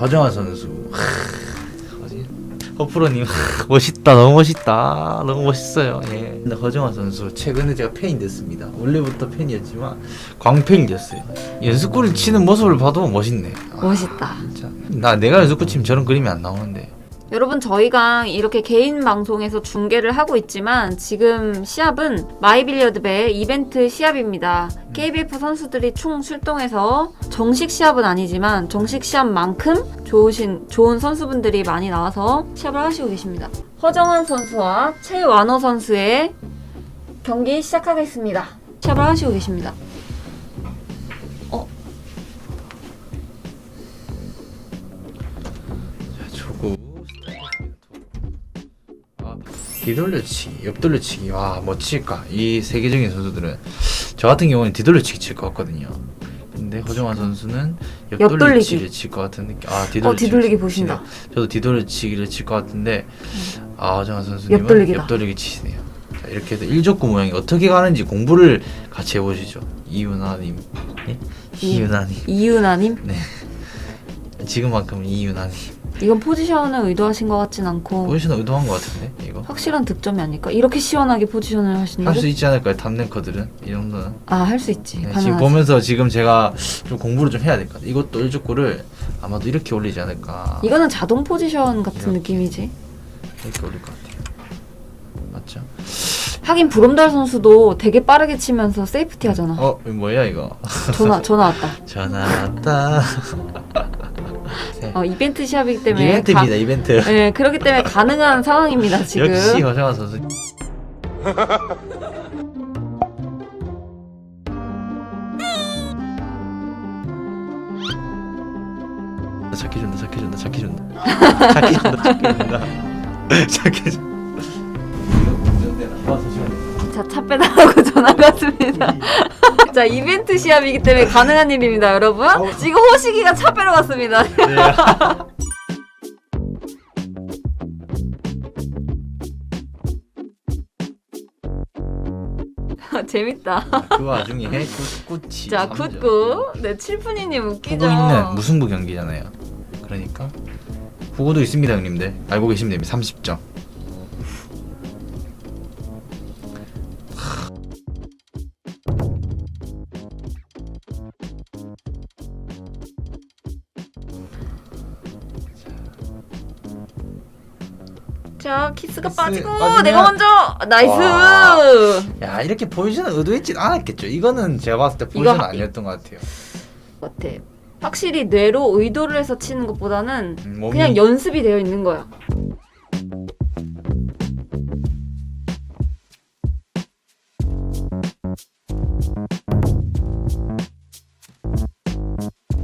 허정환 선수. 허프로님 멋있다 너무 멋있다 너무 멋있어요. 예. 근데 허정환 선수 최근에 제가 팬이 됐습니다. 원래부터 팬이었지만 광팬이 됐어요. 연습구를 치는 모습을 봐도 멋있네. 아, 멋있다. 진짜 나 내가 연습구 치면 저런 그림이 안 나오는데. 여러분 저희가 이렇게 개인 방송에서 중계를 하고 있지만 지금 시합은 마이빌리어드배 이벤트 시합입니다. KBF 선수들이 총 출동해서 정식 시합은 아니지만 정식 시합만큼 좋으신 좋은 선수분들이 많이 나와서 시합을 하시고 계십니다. 허정환 선수와 최완호 선수의 경기 시작하겠습니다. 시합을 하시고 계십니다. 뒤돌려치기, 옆돌려치기. 와, 뭐 칠까? 이 세계적인 선수들은 저 같은 경우는 뒤돌려치기 칠 것 같거든요. 근데 허정환 선수는 옆돌리기. 옆돌리기를 칠것 같은 느낌. 아, 뒤돌려치기. 어, 뒤돌리기 보신다. 저도 뒤돌려치기를 칠 것 같은데 아, 허정환 선수님은 옆돌리기다. 옆돌리기 치시네요. 자, 이렇게 해서 일족구 모양이 어떻게 가는지 공부를 같이 해보시죠. 이윤아님, 네? 이- 이윤아님. 이윤아님 네. 지금만큼은 이윤아님. 이건 포지션을 의도하신 것 같진 않고 포지션 의도한 것 같은데 이거 확실한 득점이 아닐까? 이렇게 시원하게 포지션을 할 하신다고? 수 있지 않을까요 탑랭커들은 이 정도는 아, 할 수 있지. 네, 가능하지. 지금 보면서 지금 제가 좀 공부를 좀 해야 될 것 같아요 이것도 1족구를 아마도 이렇게 올리지 않을까 이거는 자동 포지션 같은 이렇게. 느낌이지. 이렇게 올릴 것 같아요 맞죠? 하긴 브롬달 선수도 되게 빠르게 치면서 세이프티 하잖아. 어 이거 뭐야 이거 전화 전화 왔다. 전화 왔다 네. 어, 이벤트 시합이기 때문에 이벤트입니다 가, 이벤트 네, 그렇기 때문에 가능한 상황입니다 지금. 역시 허정환 선수 착해 준다 착해 준다 착해 준다 착해 준다 착해 준다 착해 준다 자, 차 빼달라고 전화가 왔습니다. 자, 이벤트 시합이기 때문에 가능한 일입니다, 여러분. 지금 호식이가 차 빼러 갔습니다. 재밌다. 그 와중에 굿굿이 자, 굿굿. 네, 칠푼이님 웃기죠? 후보 있는 무승부 경기잖아요 그러니까 후보도 있습니다 형님들 알고 계시면 됩니다 30점 자, 키스가 키스 빠지고 빠지면- 내가 먼저 나이스. 와. 야 이렇게 포지션을 의도했진 않았겠죠 이거는 제가 봤을 때 포지션 이거- 아니었던 것 같아요 같아. 확실히 뇌로 의도를 해서 치는 것보다는 음, 몸이 그냥 연습이 되어 있는 거야.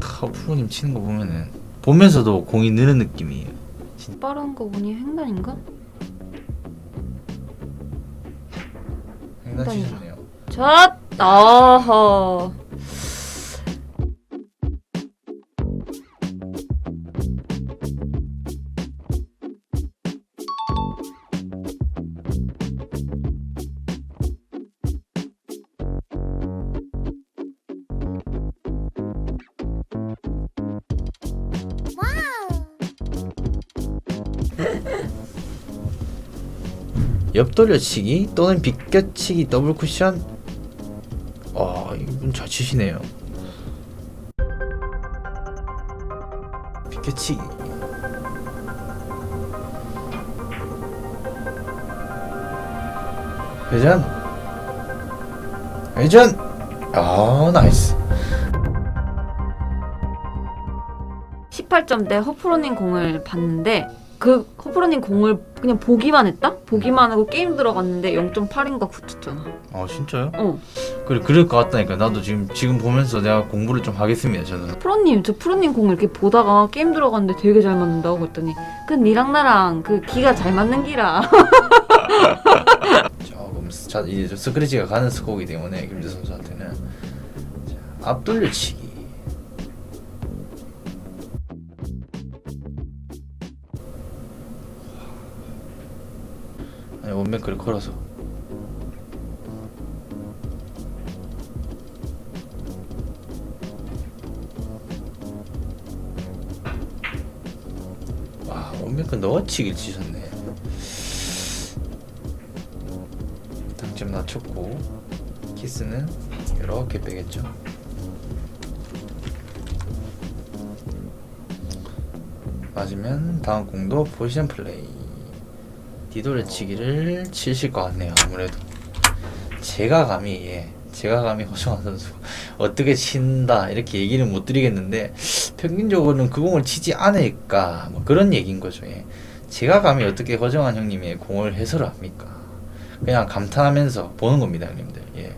하, 프로님 치는 거 보면은 보면서도 공이 느는 느낌이에요 빠른 거 보니 횡단인가? 횡단 치셨네요 자, 아하. 옆돌려치기 또는 비껴치기 더블 쿠션? 아 이분 잘 치시네요. 비껴치기. 회전. 회전. 아 나이스. 18점대 허프로님 공을 봤는데 그 허프로님 공을 그냥 보기만 했다? 보기만 하고 게임 들어갔는데 0.8인가 9 쳤잖아. 아 진짜요? 어. 그래 그럴 것 같다니까 나도 지금 지금 보면서 내가 공부를 좀 하겠습니다 저는 프로님, 저 프로님 공을 이렇게 보다가 게임 들어갔는데 되게 잘 맞는다고 그랬더니 그 니랑 나랑 그 기가 잘 맞는 기라. 조금 스- 자, 이제 좀 스크래치가 가는 스코어이기 때문에 김재 선수한테는 자, 앞돌려치기 아니 원맨크를 걸어서 원메크 넣어치기를 치셨네. 당점 낮췄고 키스는 이렇게 빼겠죠. 맞으면 다음 공도 포지션 플레이. 뒤돌려치기를 치실 것 같네요. 아무래도 제가 감히 예, 제가 감히 허정환 선수 어떻게 친다 이렇게 얘기는 못 드리겠는데 평균적으로는 그 공을 치지 않을까 뭐 그런 얘기인 거죠. 예. 제가 감히 어떻게 허정환 형님의 공을 해설을 합니까? 그냥 감탄하면서 보는 겁니다, 형님들. 예.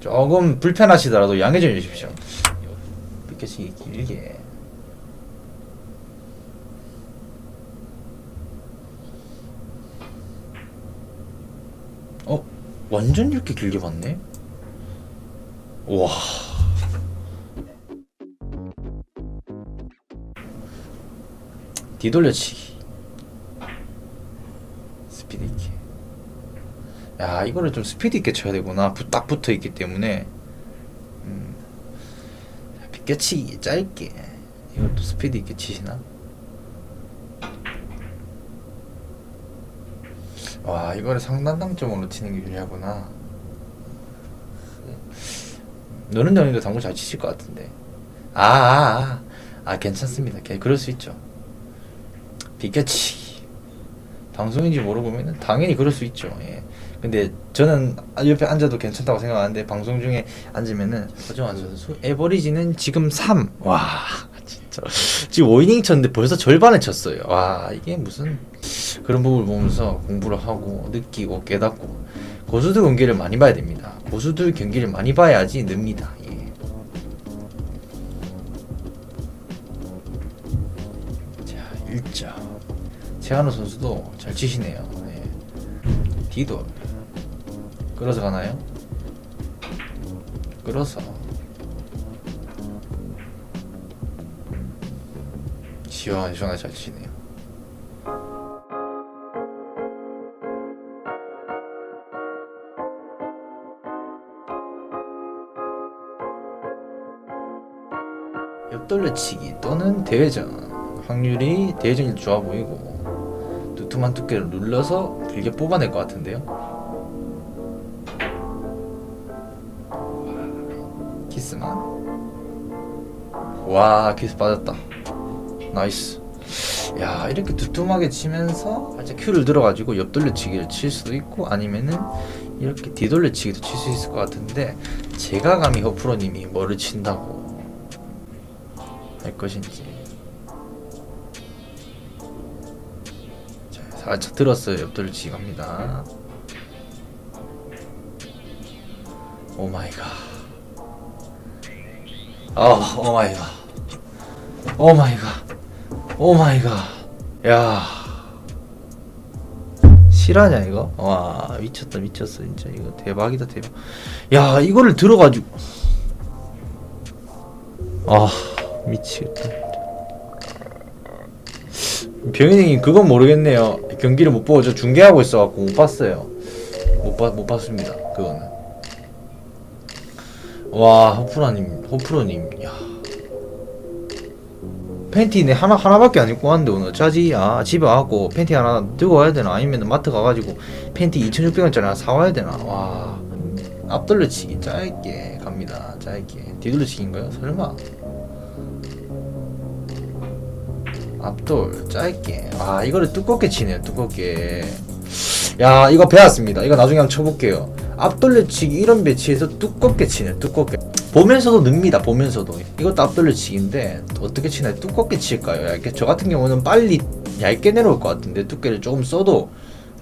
조금 불편하시더라도 양해 좀 해주십시오. 삐끗이 길게. 어? 완전 이렇게 길게 봤네? 와. 뒤돌려치기. 스피드 있게. 야, 이거를 좀 스피드 있게 쳐야 되구나. 부- 딱 붙어 있기 때문에. 음. 자, 비껴치기 짧게. 이것도 스피드 있게 치시나? 와, 이거를 상단당점으로 치는 게 유리하구나. 너는 형님도 당구 잘 치실 것 같은데. 아, 아, 아, 아 괜찮습니다. 걔 그럴 수 있죠. 비껴치기. 방송인지 모르고면은 당연히 그럴 수 있죠. 예. 근데 저는 옆에 앉아도 괜찮다고 생각하는데 방송 중에 앉으면은 허정환 선수 에버리지는 지금 3. 와, 진짜. 지금 5이닝 쳤는데 벌써 절반을 쳤어요. 와, 이게 무슨 그런 부분을 보면서 공부를 하고 느끼고 깨닫고 고수들 경기를 많이 봐야 됩니다. 고수들 경기를 많이 봐야지 늡니다. 예. 자, 1점. 최한우 선수도 잘 치시네요. 예. 디돌. 끌어서 가나요? 끌어서. 시원하게 시원하게 잘 치네 옆돌려치기 또는 대회전. 확률이 대회전이 좋아 보이고 두툼한 두께를 눌러서 길게 뽑아낼 것 같은데요. 키스만. 와 키스 빠졌다. 나이스. 야 이렇게 두툼하게 치면서 살짝 큐를 들어가지고 옆돌려치기를 칠 수도 있고 아니면은 이렇게 뒤돌려치기도 칠 수 있을 것 같은데 제가 감히 허프로님이 뭐를 친다고 할 것인지. 자 살짝 들었어요. 옆돌리치 갑니다. 오 마이 갓. 아 오 마이 갓. 오 마이 갓. 오 마이 갓. 야. 실화냐 이거? 와 미쳤다 미쳤어 진짜. 이거 대박이다 대박. 야 이거를 들어가지고. 아 미치겠다. 병인님 그건 모르겠네요. 경기를 못 보고 저 중계하고 있어갖고 못 봤어요. 못, 봤, 못 봤습니다. 그거는. 와 호프라님 호프로님 야 팬티 내 하나 하나밖에 안 입고 왔는데 오늘 짜지 아 집에 와갖고 팬티 하나 들고 와야 되나 아니면 마트 가가지고 팬티 2,600원짜리 하나 사와야 되나 와 앞돌려치기 짧게 갑니다 짧게 뒤돌려치기인가요 설마 앞돌 짧게. 아 이거를 두껍게 치네요 두껍게. 야 이거 배웠습니다. 이거 나중에 한번 쳐볼게요. 앞돌려치기 이런 배치에서 두껍게 치네 두껍게. 보면서도 늡니다 보면서도. 이것도 앞돌려치기인데 어떻게 치나요 두껍게 칠까요? 얇게 저 같은 경우는 빨리 얇게 내려올 것 같은데 두께를 조금 써도.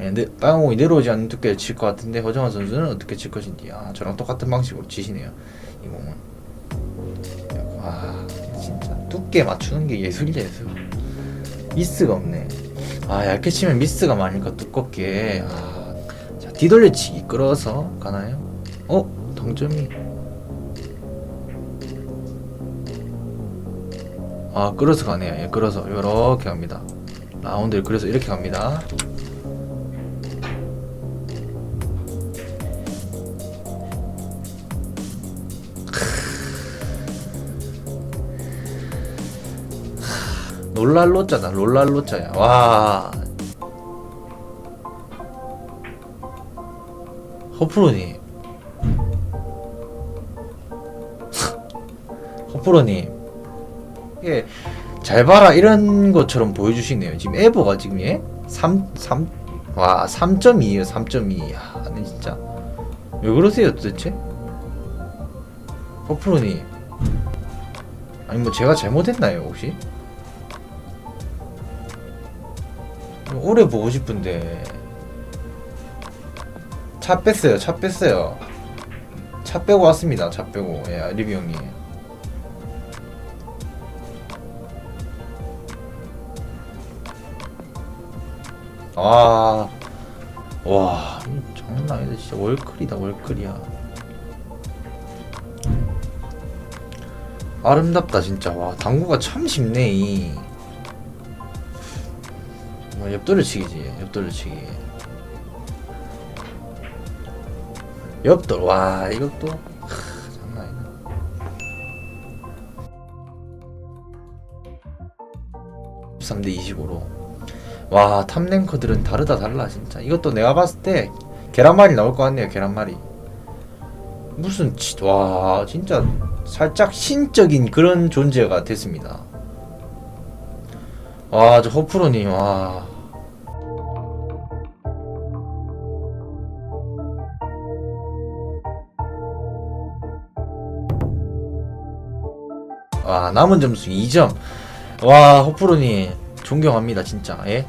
예, 네, 빨간 공이 내려오지 않는 두께를 칠 것 같은데 허정환 선수는 어떻게 칠 것인지. 아 저랑 똑같은 방식으로 치시네요 이 공은. 와 진짜 두께 맞추는 게 예술이야 예술 미스가 없네. 아 얇게 치면 미스가 많으니까 두껍게. 아, 자 뒤돌려치기 끌어서 가나요? 어 동점이. 아 끌어서 가네요. 예, 끌어서 이렇게 갑니다. 라운드를 그래서 이렇게 갑니다. 롤랄로짜다 롤랄로짜야. 와. 허프로님 허프로님 예, 잘 봐라 이런 것처럼 보여주시네요. 지금 에버가 지금 예? 3, 3, 와 3.2에요 3.2 야, 아니 진짜. 왜 그러세요 도대체? 허프로님 아니 뭐 제가 잘못했나요 혹시? 오래 보고 싶은데 차 뺐어요 차 뺐어요 차 빼고 왔습니다 차 빼고 예 리뷰 형님 아, 와, 장난 아니다. 진짜 월클이다, 월클이야. 아름답다, 진짜. 와, 당구가 참 쉽네, 이. 뭐, 옆돌을 치기지, 옆돌을 치기. 옆돌, 와, 이것도. 크, 장난 아니다. (13 대 25로) 와 탑랭커들은 다르다 달라 진짜 이것도 내가 봤을 때 계란말이 나올 것 같네요 계란말이 무슨 치- 와 진짜 살짝 신적인 그런 존재가 됐습니다 와저 허프로님 와 와, 남은 점수 2점. 와, 허프로님, 존경합니다, 진짜. 예?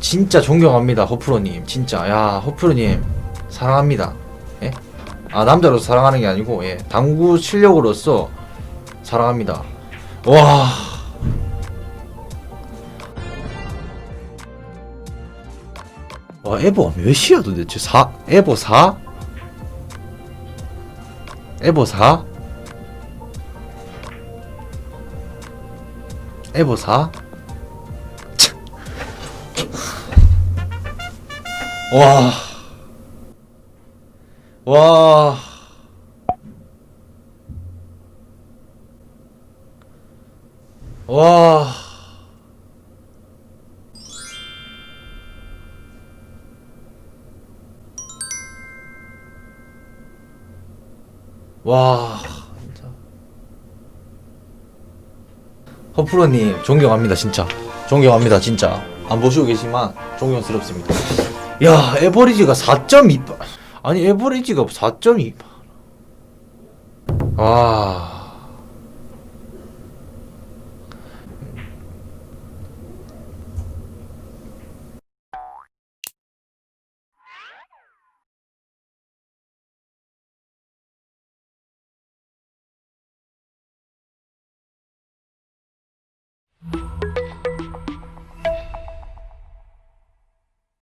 진짜 존경합니다, 허프로님. 진짜. 야, 허프로님, 사랑합니다. 예? 아, 남자로서 사랑하는 게 아니고, 예. 당구 실력으로서 사랑합니다. 와. 와, 에버 몇이야 도대체? 4? 에버 4? 에버 4? 에버 4? 와. 와. 와. 와. 진짜. 허프로님 존경합니다 진짜. 존경합니다 진짜. 안 보시고 계시지만 존경스럽습니다. 야 에버리지가 4.2 아니 에버리지가 4.2와